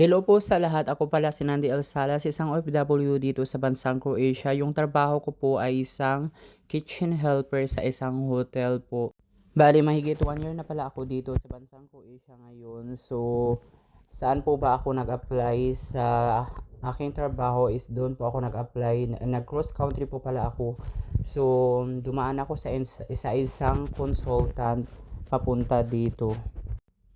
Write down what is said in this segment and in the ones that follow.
Hello po sa lahat. Ako pala si Nandi El Salas, isang OFW dito sa bansang Croatia. Yung trabaho ko po ay isang kitchen helper sa isang hotel po. Bali, mahigit one year na pala ako dito sa bansang Croatia ngayon. So, saan po ba ako nag-apply sa aking trabaho is doon po ako nag-apply. Nag-cross country po pala ako. So, dumaan ako sa ins- isa isang consultant papunta dito.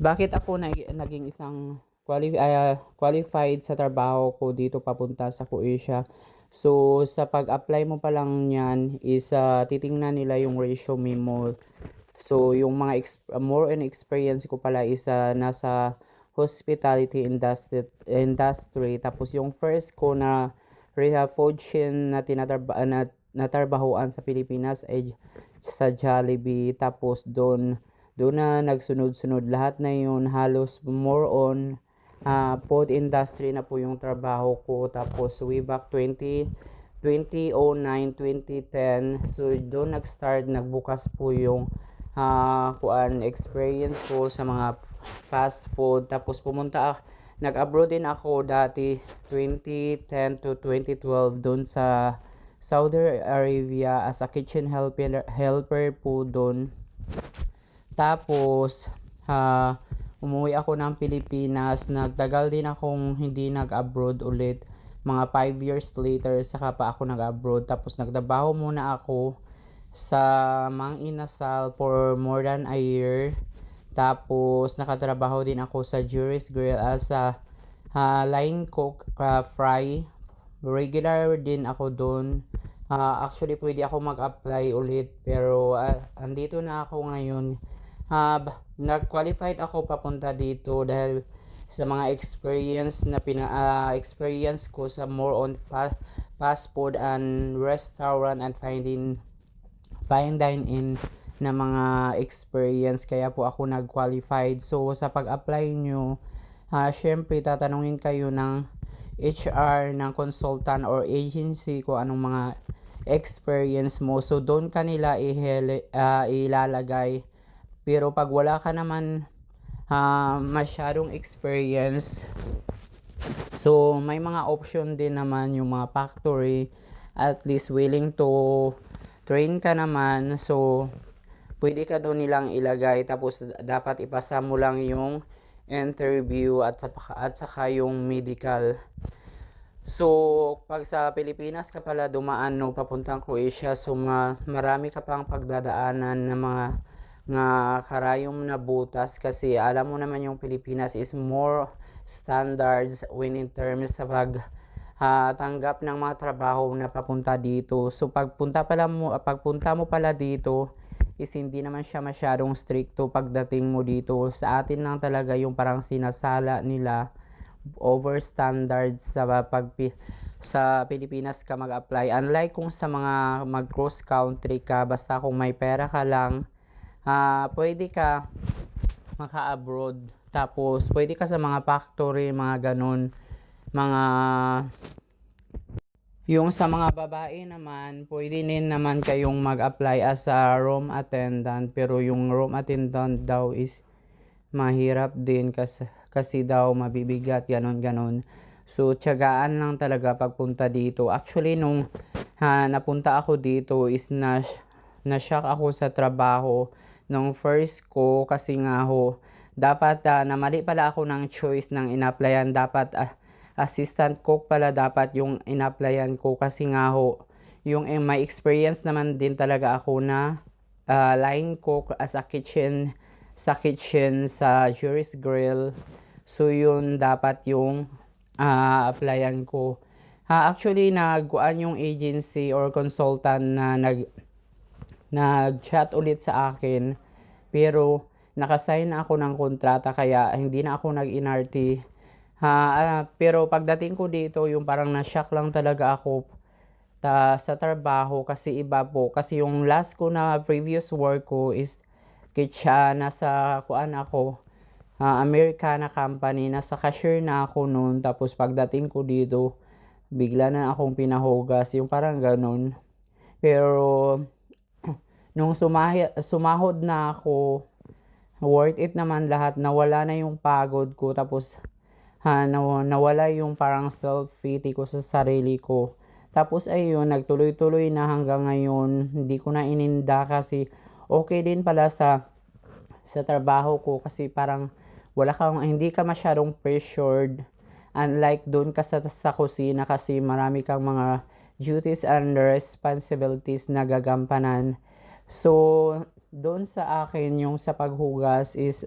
Bakit ako na, naging isang quali- ah, qualified sa trabaho ko dito papunta sa Croatia? So, sa pag-apply mo pa lang yan is ah, titingnan nila yung resume mo. So, yung mga ex- more on experience ko pala is ah, nasa hospitality industry, industry. Tapos yung first ko na rehab function na tinatarba, na, natarbahuan sa Pilipinas ay sa Jollibee. Tapos doon doon na nagsunod-sunod lahat na yun halos more on ah, food industry na po yung trabaho ko. Tapos way back 20 2009 2010 so doon nag-start nagbukas po yung ah, kuan experience ko sa mga fast food. Tapos pumunta ak- nag-abroad din ako dati 2010 to 2012 doon sa Saudi Arabia as a kitchen helper helper po doon. Tapos, ha, umuwi ako ng Pilipinas. Nagtagal din akong hindi nag-abroad ulit. Mga 5 years later, saka pa ako nag-abroad. Tapos, nagtrabaho muna ako sa Mang Inasal for more than a year. Tapos, nakatrabaho din ako sa Juris Grill as a ah, line cook, ah, fry. Regular din ako doon. Ah, actually, pwede ako mag-apply ulit. Pero, ah, andito na ako ngayon. Ba- nag-qualified ako papunta dito dahil sa mga experience na pina ah, experience ko sa more on fa- fast food and restaurant and finding fine dine in na mga experience kaya po ako nag-qualified. So sa pag-apply nyo, ah syempre tatanungin kayo ng HR ng consultant or agency ko anong mga experience mo. So doon kanila ihele, ah, ilalagay. Pero pag wala ka naman ah, masyadong experience, so may mga option din naman yung mga factory at least willing to train ka naman. So pwede ka doon nilang ilagay tapos dapat ipasa mo lang yung interview at saka, at saka yung medical. So, pag sa Pilipinas ka pala dumaan no papuntang Croatia, so ma- marami ka pang pagdadaanan ng mga nga karayom na butas kasi alam mo naman yung Pilipinas is more standards when in terms sa pag ah, tanggap ng mga trabaho na papunta dito. So pagpunta pala mo pagpunta mo pala dito is hindi naman siya masyadong stricto pagdating mo dito. Sa atin lang talaga yung parang sinasala nila over standards sa pag sa Pilipinas ka mag-apply. Unlike kung sa mga mag-cross country ka, basta kung may pera ka lang, ah pwede ka maka-abroad. Tapos, pwede ka sa mga factory, mga ganun, mga yung sa mga babae naman, pwede din naman kayong mag-apply as a room attendant. Pero yung room attendant daw is mahirap din kasi, kasi daw mabibigat, ganon. So, tiyagaan lang talaga pagpunta dito. Actually, nung ha, napunta ako dito is na, na-shock ako sa trabaho nung first ko kasi nga ho, dapat ah, namali pala ako ng choice ng in-applyan. Dapat ah, assistant cook pala dapat yung in-applyan ko kasi nga ho, yung eh, may experience naman din talaga ako na ah, line cook as a kitchen sa kitchen sa Juris Grill. So yun dapat yung ah, applyan ko. Ah, actually nagkuan yung agency or consultant na nag nag-chat ulit sa akin pero nakasign na ako ng kontrata kaya hindi na ako nag-inarty. Ha, ah, pero pagdating ko dito, yung parang na-shock lang talaga ako ta, sa trabaho kasi iba po. Kasi yung last ko na previous work ko is kitsa nasa kuan ako ah, Americana company nasa cashier na ako noon tapos pagdating ko dito bigla na akong pinahugas yung parang ganun pero nung sumahi, sumahod na ako worth it naman lahat nawala na yung pagod ko tapos ha, naw- nawala yung parang self-pity ko sa sarili ko. Tapos ayun, nagtuloy-tuloy na hanggang ngayon, hindi ko na ininda kasi okay din pala sa sa trabaho ko kasi parang wala kang hindi ka masyadong pressured unlike doon ka sa, sa kusina kasi marami kang mga duties and responsibilities na gagampanan. So, doon sa akin yung sa paghugas is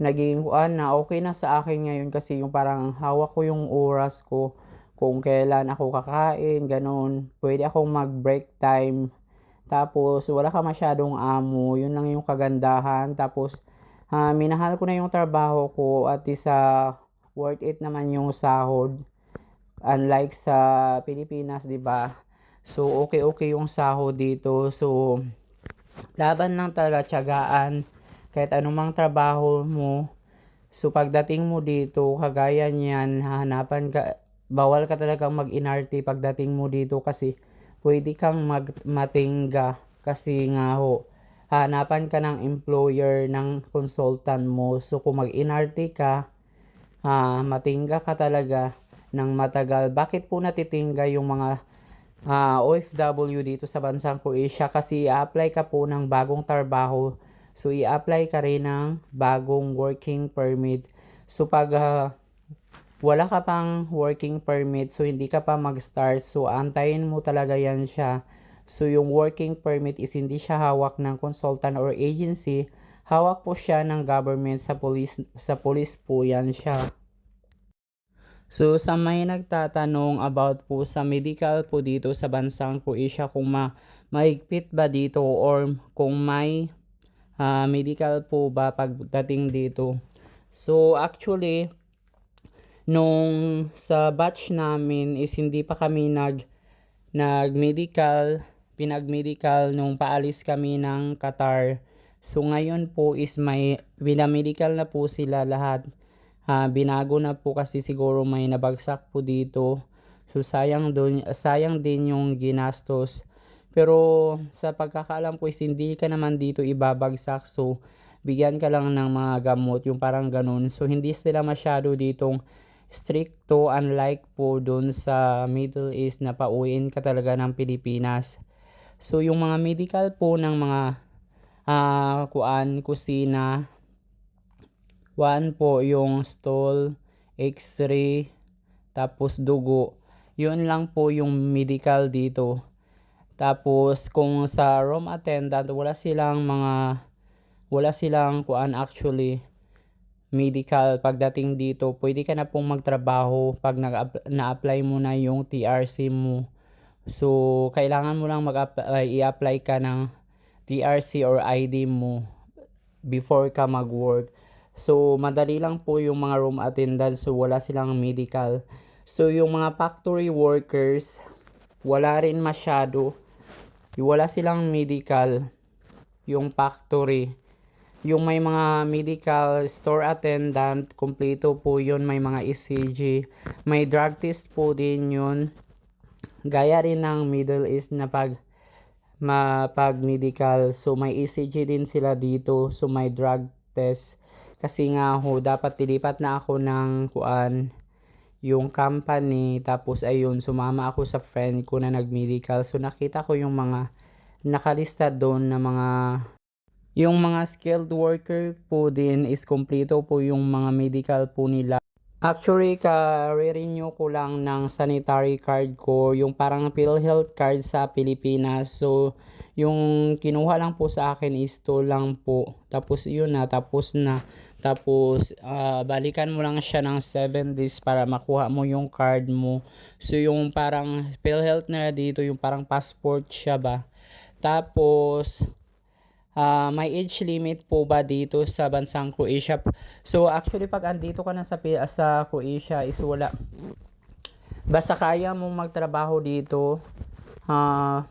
naging kuan na okay na sa akin ngayon kasi yung parang hawak ko yung oras ko kung kailan ako kakain, ganun. Pwede akong mag-break time. Tapos, wala ka masyadong amo. Yun lang yung kagandahan. Tapos, ah, minahal ko na yung trabaho ko at isa worth it naman yung sahod. Unlike sa Pilipinas, 'di ba? So okay okay yung sahod dito. So laban lang talaga kahit anumang trabaho mo. So pagdating mo dito, kagaya niyan, hahanapan ka bawal ka talagang mag-inarte pagdating mo dito kasi pwede kang mag matingga kasi nga ho hanapan ka ng employer ng consultant mo. So kung mag-inarte ka, ah, matingga ka talaga ng matagal. Bakit po natitingga yung mga ah, OFW dito sa bansang Croatia? Kasi i-apply ka po ng bagong trabaho. So i-apply ka rin ng bagong working permit. So pag ah, wala ka pang working permit, so hindi ka pa mag-start, so antayin mo talaga yan siya. So yung working permit is hindi siya hawak ng consultant or agency, hawak po siya ng government sa police sa police po yan siya. So sa may nagtatanong about po sa medical po dito sa bansang Croatia kung ma maigpit ba dito or kung may ah, medical po ba pagdating dito. So actually nung sa batch namin is hindi pa kami nag nag-medical, pinag-medical nung paalis kami ng Qatar. So ngayon po is may pinamedical na po sila lahat. Ah, binago na po kasi siguro may nabagsak po dito. So sayang dun, sayang din yung ginastos. Pero sa pagkakaalam ko is hindi ka naman dito ibabagsak. So bigyan ka lang ng mga gamot, yung parang ganun. So hindi sila masyado ditong stricto unlike po doon sa Middle East na pauwiin ka talaga ng Pilipinas. So yung mga medical po ng mga ah kuan, kusina, one po yung stool, x-ray, tapos dugo. Yun lang po yung medical dito. Tapos kung sa room attendant, wala silang mga wala silang kuan actually medical pagdating dito, pwede ka na pong magtrabaho pag na-apply mo na yung TRC mo. So, kailangan mo lang mag-apply, i-apply ka ng TRC or ID mo before ka mag-work. So, madali lang po yung mga room attendants, so wala silang medical. So, yung mga factory workers, wala rin masyado. Wala silang medical, yung factory. Yung may mga medical store attendant, kumpleto po yun, may mga ECG. May drug test po din yun. Gaya rin ng Middle East na pag mapag medical. So may ECG din sila dito. So may drug test. Kasi nga ho, dapat tilipat na ako ng kuan yung company. Tapos ayun, sumama ako sa friend ko na nag-medical. So nakita ko yung mga nakalista doon na mga yung mga skilled worker po din is kompleto po yung mga medical po nila. Actually, ka-renew ko lang ng sanitary card ko, yung parang PhilHealth card sa Pilipinas. So, yung kinuha lang po sa akin is to lang po. Tapos yun na, tapos na. Tapos, ah, balikan mo lang siya ng 7 days para makuha mo yung card mo. So, yung parang PhilHealth na dito, yung parang passport siya ba. Tapos, Ah, may age limit po ba dito sa bansang Croatia? So actually pag andito ka na sa sa Croatia is wala. Basta kaya mong magtrabaho dito, ah,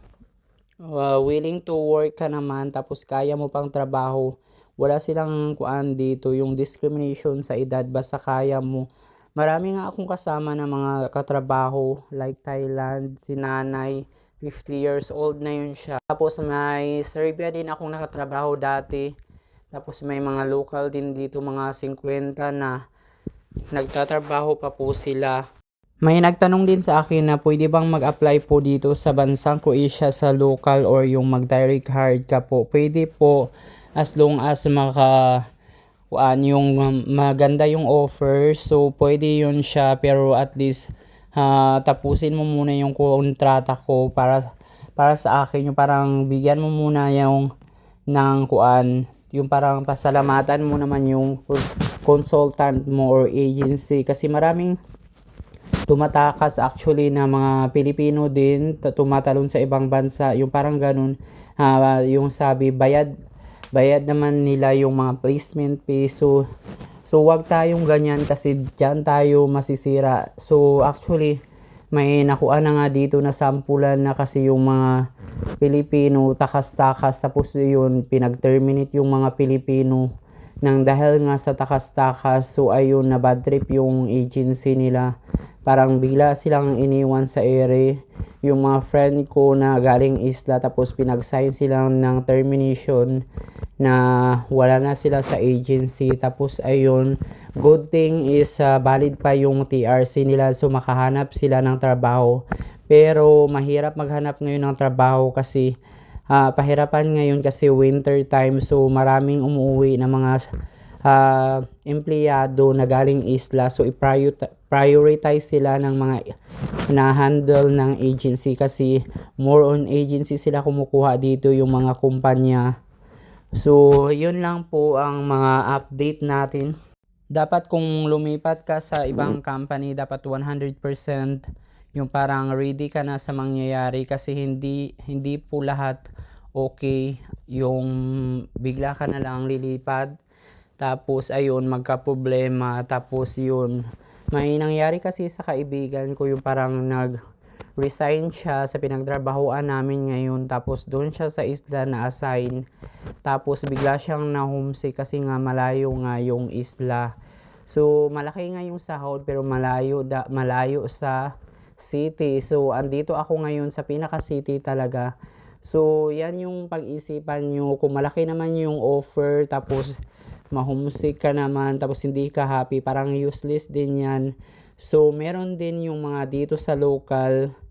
ah, willing to work ka naman tapos kaya mo pang trabaho. Wala silang kuan dito yung discrimination sa edad basta kaya mo. Marami nga akong kasama na mga katrabaho like Thailand, si nanay, 50 years old na yun siya. Tapos may Serbia din akong nakatrabaho dati. Tapos may mga local din dito, mga 50 na. nagtatrabaho pa po sila. May nagtanong din sa akin na pwede bang mag-apply po dito sa bansang Croatia sa local or yung mag-direct hire ka po. Pwede po as long as maka kuan yung um, maganda yung offer. So pwede yun siya pero at least ah, tapusin mo muna yung kontrata ko para para sa akin. Yung parang bigyan mo muna yung ng kuan yung parang pasalamatan mo naman yung consultant mo or agency. Kasi maraming tumatakas actually na mga Pilipino din ta- tumatalon sa ibang bansa. Yung parang ganun ah, yung sabi bayad bayad naman nila yung mga placement fee. So so wag tayong ganyan kasi diyan tayo masisira. So actually may nakuha na nga dito na sampulan na kasi yung mga Pilipino takas-takas. Tapos yun pinag-terminate yung mga Pilipino nang dahil nga sa takas-takas so ayun na bad trip yung agency nila. Parang bigla silang iniwan sa ere. Yung mga friend ko na galing isla tapos pinag-sign sila ng termination na wala na sila sa agency. Tapos ayun good thing is ah, valid pa yung TRC nila. So makahanap sila ng trabaho. Pero mahirap maghanap ngayon ng trabaho kasi ah, pahirapan ngayon kasi winter time. So maraming umuwi na mga ah, empleyado na galing isla. So i-prioritize sila ng mga na-handle ng agency kasi more on agency sila kumukuha dito yung mga kumpanya so yun lang po ang mga update natin. Dapat kung lumipat ka sa ibang company dapat 100% yung parang ready ka na sa mangyayari kasi hindi hindi po lahat okay yung bigla ka na lang lilipad. Tapos ayun magka-problema. Tapos yun. May nangyari kasi sa kaibigan ko yung parang nag resign siya sa pinagtrabahoan namin ngayon. Tapos doon siya sa isla na assign. Tapos bigla siyang na homesick kasi nga malayo nga yung isla. So malaki nga yung sahod pero malayo da, malayo sa city. So andito ako ngayon sa pinaka city talaga. So yan yung pag-isipan nyo. Kung malaki naman yung offer tapos mahomesick ka naman tapos hindi ka happy parang useless din yan. So meron din yung mga dito sa local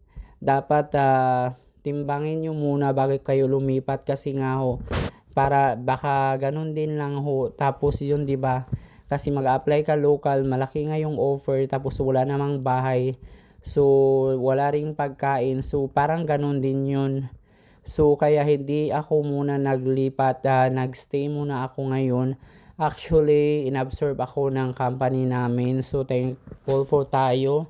dapat ah, timbangin nyo muna bago kayo lumipat kasi nga ho para baka ganun din lang ho tapos yun di ba kasi mag-apply ka local malaki nga yung offer tapos wala namang bahay so wala ring pagkain so parang ganun din yun So kaya hindi ako muna naglipat, ah, nagstay muna ako ngayon. Actually, inabsorb ako ng company namin. So thankful for tayo.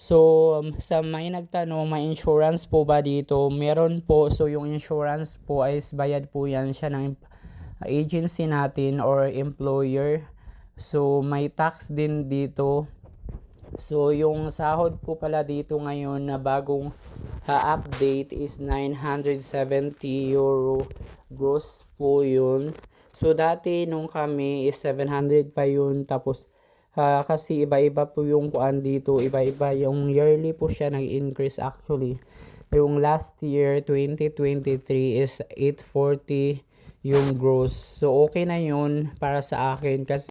So um, sa may nagtanong, may insurance po ba dito? Meron po. So yung insurance po ay bayad po yan siya ng agency natin or employer. So may tax din dito. So, yung sahod po pala dito ngayon na bagong ha-update is 970 euro gross po yun. So, dati nung kami is 700 pa yun. Tapos, ha, kasi iba-iba po yung kuan dito. Iba-iba yung yearly po siya nag-increase actually. Yung last year, 2023 is 840 yung gross. So, okay na yun para sa akin kasi